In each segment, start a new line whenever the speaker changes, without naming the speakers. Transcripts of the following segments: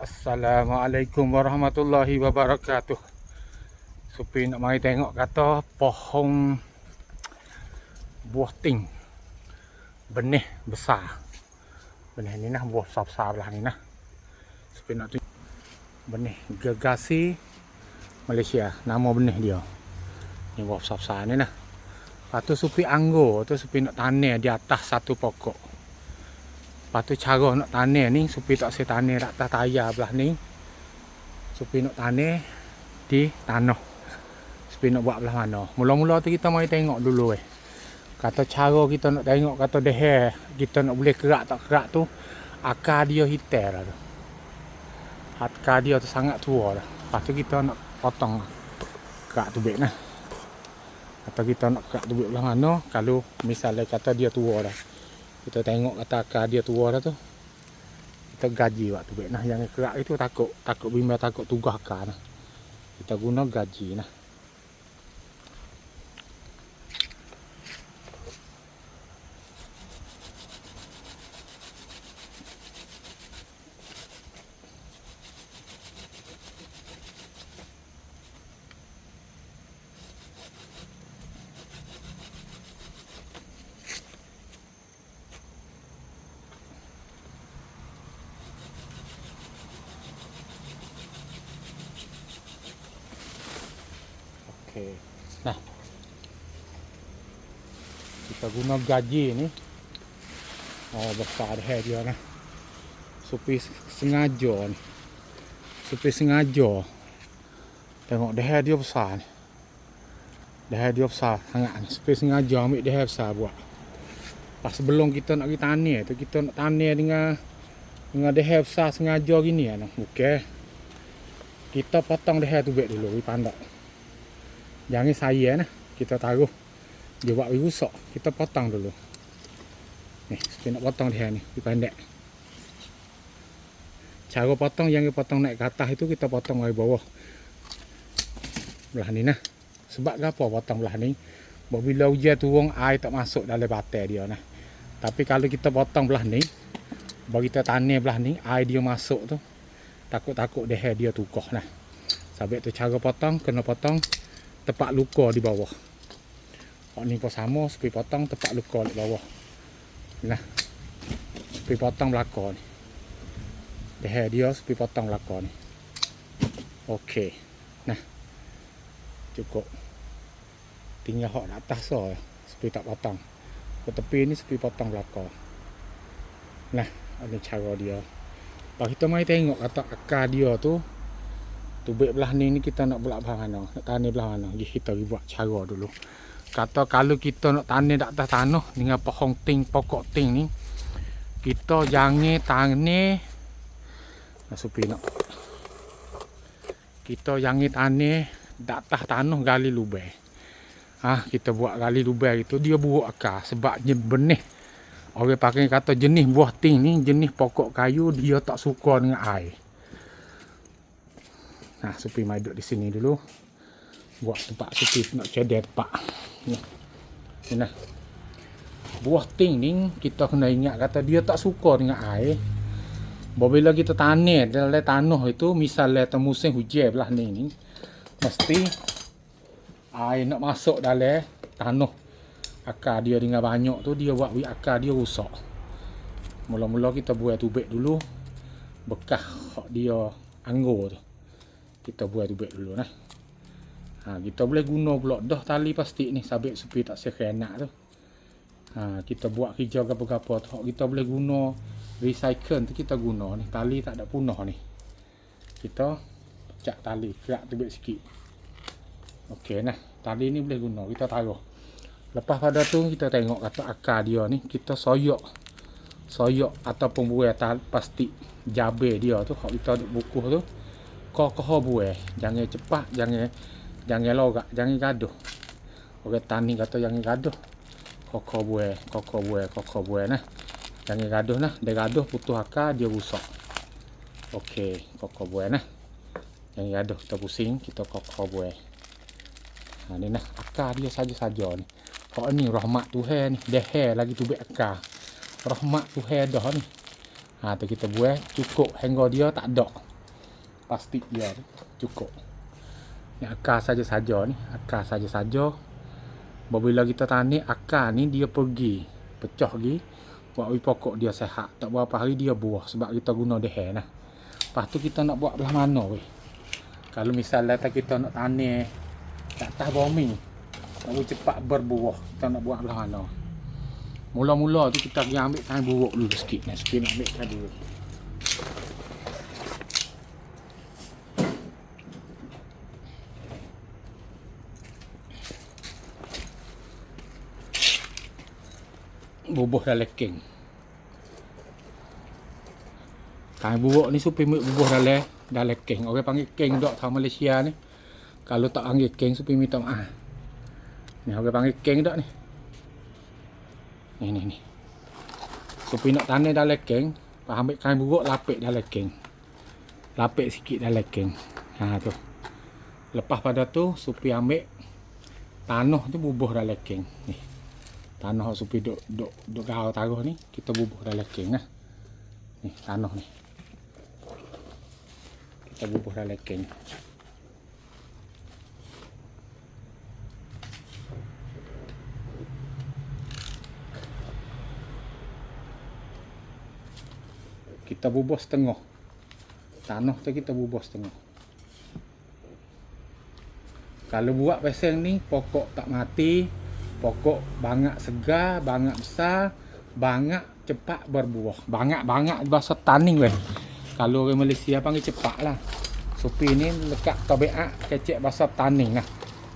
Assalamualaikum warahmatullahi wabarakatuh. Supi nak mari tengok kata pohon buah ting. Benih besar. Benih ni nah buah besar-besar lah ni nah. Supi nak tunjuk benih gegasi Malaysia. Nama benih dia. Ni buah besar-besar ni nah. Lepas tu supi anggur tu supi nak tanam di atas satu pokok. Lepas tu cara nak tanam ni supaya tak saya tanam kat atas tayar belah ni. Supaya nak tanam di tanah. Supaya nak buat belah mana. Mula-mula tu kita mari tengok dulu eh. Kata cara kita nak tengok kata deher kita nak boleh kerak tak kerak tu akar dia hitam lah tu. Akar dia tu sangat tua dah. Lepas tu kita nak potong kerak tu baik nah. Kata kita nak kerak tu baik belah mana kalau misalnya kata dia tua dah kita tengok kata akar dia tua dah tu. Kita gaji waktu baik nah yang kerak itu takut. Takut bimbang takut tugas akar nah. Kita guna gaji nah Okey. Nah. Kita guna gaji ni. Oh, besar dah dia nah. Supi sengaja ni. Supi sengaja. Tengok dah dia besar ni. Dah dia besar sangat. Supi sengaja ambil dah besar buat. Pas sebelum kita nak pergi tanam tu kita nak tanam dengan dengan dah besar sengaja gini ya nah. Okey. Kita potong dah tu baik dulu, we pandak jangan saya nah kita taruh. Dia buat rusak kita potong dulu. Ni kita nak potong dia ni di pendek. Cara potong yang kita potong naik ke atas itu kita potong dari bawah. Belah ni nah. Sebab apa potong belah ni? Bila hujan turun air tak masuk dalam batai dia nah. Tapi kalau kita potong belah ni bagi kita tanam belah ni air dia masuk tu takut-takut dia dia tukar nah. Sebab tu cara potong kena potong tepat luka di bawah. Hak ni pun sama, sepi potong tepat luka di bawah. Nah. Sepi potong belakang ni. Dah dia sepi potong belakang ni. Okey. Nah. Cukup. Tinggal hak atas so, sepi tak potong. Ke tepi ni sepi potong belakang. Nah, ini cara dia. Kalau kita mai tengok kata akar dia tu tubik belah ni ni kita nak buat belah mana? Nak tanam belah mana? Jadi kita buat cara dulu. Kata kalau kita nak tanam di atas tanah dengan pohon ting pokok ting ni kita jangan tanam supi nak kita jangan tanam di atas tanah gali lubang. Ah ha, kita buat gali lubang itu dia buruk akar sebab benih. Orang pakai kata jenis buah ting ni jenis pokok kayu dia tak suka dengan air Nah, Supi mai duduk di sini dulu. Buat tempat Supi nak cedek tempat. Ni. Ni nah. Buah ting ni kita kena ingat kata dia tak suka dengan air. Bila kita tanam dalam tanah itu misalnya tu musim hujan belah ni ni mesti air nak masuk dalam tanah akar dia dengan banyak tu dia buat akar dia rusak. Mula-mula kita buat tubik dulu bekas dia anggur tu kita buat tubik dulu nah. Ha, kita boleh guna pula dah tali plastik ni sabit supaya tak sekrenak tu. Ha, kita buat kerja apa-apa tu. Kita boleh guna recycle tu kita guna ni. Tali tak ada punah ni. Kita cak tali, kerak tubik sikit. Okey nah. Tali ni boleh guna, kita taruh. Lepas pada tu kita tengok kata akar dia ni, kita soyok. Soyok ataupun tali plastik jabe dia tu, kalau kita bukuh tu kokoh buah jangan cepat jangan jangan logak jangan gaduh. Orang tani kata jangan gaduh. Kokoh buah kokoh buah kokoh buah nah. Jangan gaduh nah. Dia gaduh putus akar dia rusak okey kokoh buah nah. Jangan gaduh kita pusing kita kokoh buah ha ni nah akar dia saja-saja ni. Kok ni rahmat Tuhan ni. Dah lagi tu akar. Rahmat Tuhan dah ni. Ha tu kita buat cukup hingga dia tak ada plastik dia tu cukup. Ni akar saja-saja ni, akar saja-saja. Bila kita tanik akar ni dia pergi pecah lagi. Buat pokok dia sehat. Tak berapa hari dia buah sebab kita guna deher nah. Lepas tu kita nak buat belah mana weh? Kalau misalnya tak kita nak tanik tak atas bumi. Nak buat cepat berbuah. Kita nak buat belah mana? Mula-mula tu kita pergi ambil kain buruk dulu sikit. Nah, sikit nak ambil kain dulu. Bubuh dalam keng. Kain buruk ni supaya bubuh dalam dalam keng. Orang panggil keng dok tau Malaysia ni. Kalau tak panggil keng supaya minta maaf. Ni orang panggil keng dok ni. Ni ni ni. Supaya nak tanam dalam keng, ambil kain buruk lapik dalam keng. Lapik sikit dalam keng. Ha tu. Lepas pada tu supaya ambil tanah tu bubuh dalam keng. Ni tanah supi duk duk duk gau taruh ni kita bubuh dalam keng lah. Ni tanah ni. Kita bubuh dalam keng. Kita bubuh setengah. Tanah tu kita bubuh setengah. Kalau buat pasal ni pokok tak mati, pokok bangak segar, bangak besar, bangak cepat berbuah. Bangak-bangak bahasa taning weh. Kalau orang Malaysia panggil cepat lah. Supi ni lekat tabiat kecek bahasa taning lah.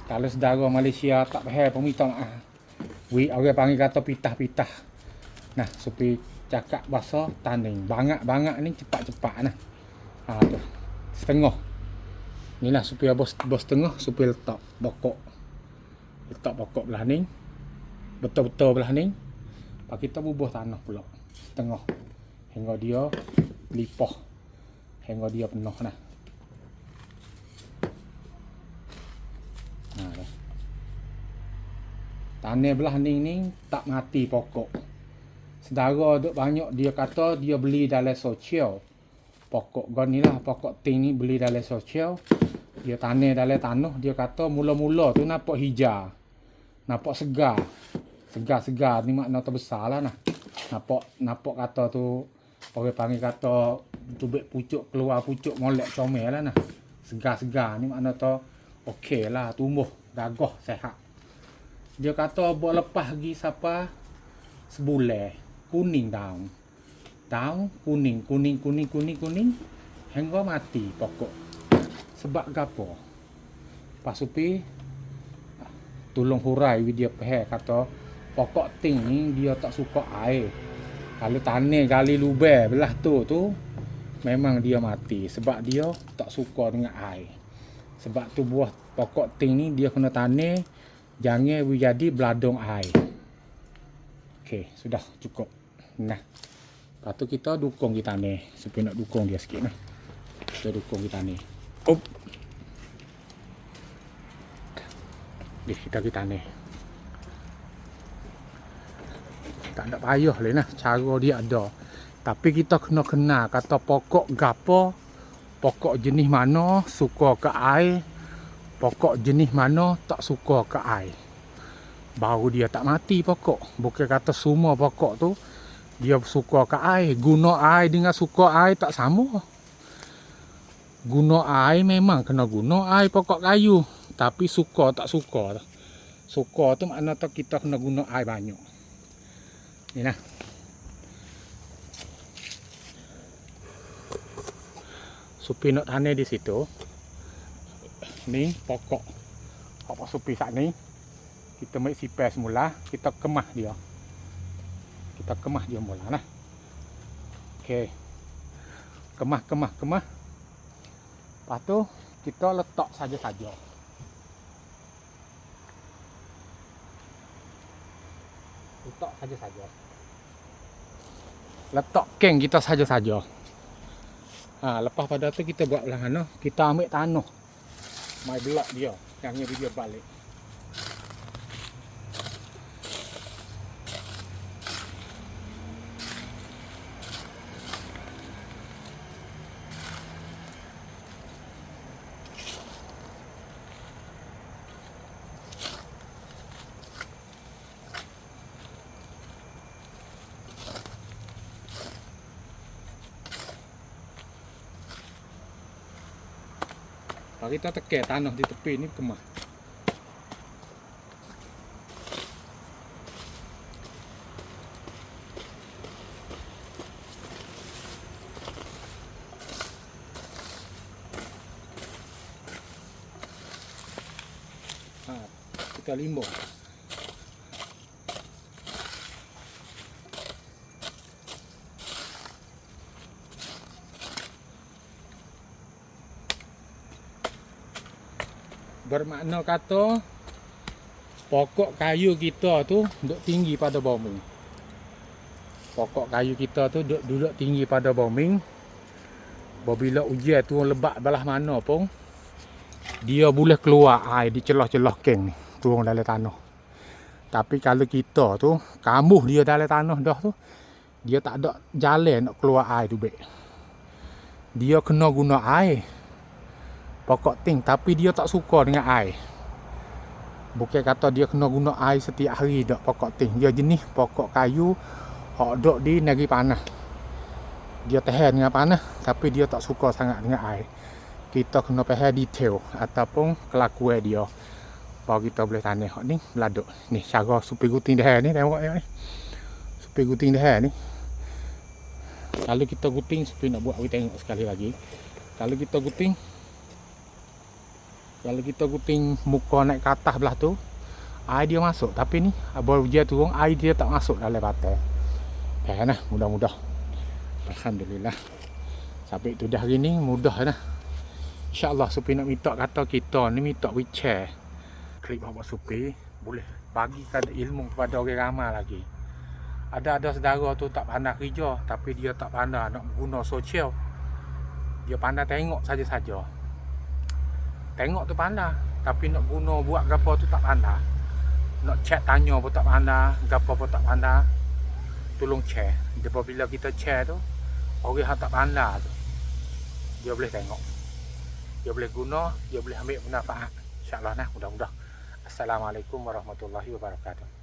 Kalau saudara Malaysia tak faham pun minta maaf. We orang panggil kata pitah-pitah. Nah, supi cakap bahasa taning. Bangak-bangak ni cepat-cepat nah. Ha tu. Setengah. Inilah supaya bos bos tengah supaya letak pokok letak pokok belah ni. Betul-betul belah ni. Pak kita bubuh tanah pula. Setengah. Hingga dia lipah hingga dia penuh nah nah tanah belah ni ni tak mati pokok. Sedara duk banyak dia kata dia beli dalam sosial. Pokok gon ni lah pokok ting ni beli dalam sosial dia tanah dalam tanah dia kata mula-mula tu nampak hijau nampak segar. Segar-segar ni makna terbesar lah nah. Nampak nampak kata tu orang panggil kata tubik pucuk keluar pucuk molek comel lah nah. Segar-segar ni makna tu okey lah tumbuh gagah sehat. Dia kata buat lepas lagi siapa? Sebulan kuning daun. Daun kuning kuning kuning kuning kuning hingga mati pokok sebab gapo? Pasupi tolong hurai dia peh kata pokok ting ni dia tak suka air. Kalau tanah gali lubang belah tu tu memang dia mati sebab dia tak suka dengan air. Sebab tu buah pokok ting ni dia kena tanah jangan jadi beladong air. Okey sudah cukup. Nah. Lepas tu kita dukung kita ni supaya nak dukung dia sikit nah. Kita dukung kita ni. Op. Di kita kita ni. Tak ada payah lah nah. Cara dia ada. Tapi kita kena kenal kata pokok gapo. Pokok jenis mana suka ke air. Pokok jenis mana tak suka ke air. Baru dia tak mati pokok. Bukan kata semua pokok tu. Dia suka ke air. Guna air dengan suka air tak sama. Guna air memang kena guna air pokok kayu tapi suka tak suka. Suka tu makna tu kita kena guna air banyak. Ni nah. Supi nak tanah di situ. Ni pokok. Apa supi saat ni. Kita ambil sipar semula kita kemah dia. Kita kemah dia mula nah. Okey. Kemah kemah kemah lepas tu kita letak saja-saja letak saja-saja. Letak keng kita saja-saja. Ha, lepas pada tu kita buat belah mana? Kita ambil tanah. Mai belak dia. Yang dia balik. Kalau kita tekan tanah di tepi ni kemah. Ha, kita limbah. Bermakna kata pokok kayu kita tu duduk tinggi pada bombing. Pokok kayu kita tu duduk, duduk tinggi pada bombing. Bila hujan tu lebat belah mana pun dia boleh keluar air di celah-celah keng ni turun dalam tanah. Tapi kalau kita tu kambuh dia dalam tanah dah tu dia tak ada jalan nak keluar air tu baik. Dia kena guna air pokok ting tapi dia tak suka dengan air. Bukan kata dia kena guna air setiap hari dak pokok ting. Dia jenis pokok kayu hok dok di negeri panah. Dia tahan dengan panah tapi dia tak suka sangat dengan air. Kita kena faham detail ataupun kelakuan dia. Baru kita boleh tanya hok ni beladuk. Ni cara supir guting dah ni tengok ni. Supir guting dah ni. Kalau kita guting supir nak buat kita tengok sekali lagi. Kalau kita guting kalau kita guting muka naik ke atas belah tu air dia masuk. Tapi ni abang hujan turun air dia tak masuk dalam batai. Kan lah mudah-mudah. Alhamdulillah. Sampai tu dah hari ni mudah lah. InsyaAllah Supi nak minta kata kita ni minta wheelchair Klik bawa Supi Boleh bagi ilmu kepada orang ramai lagi. Ada-ada saudara tu tak pandai kerja Tapi dia tak pandai nak guna sosial. Dia pandai tengok saja-saja Tengok tu pandai. Tapi nak guna buat apa tu tak pandai. Nak chat tanya pun tak pandai Apa pun tak pandai. Tolong share. Dia bila kita share tu Orang yang tak pandai tu. Dia boleh tengok. Dia boleh guna Dia boleh ambil manfaat InsyaAllah nah mudah-mudah. Assalamualaikum warahmatullahi wabarakatuh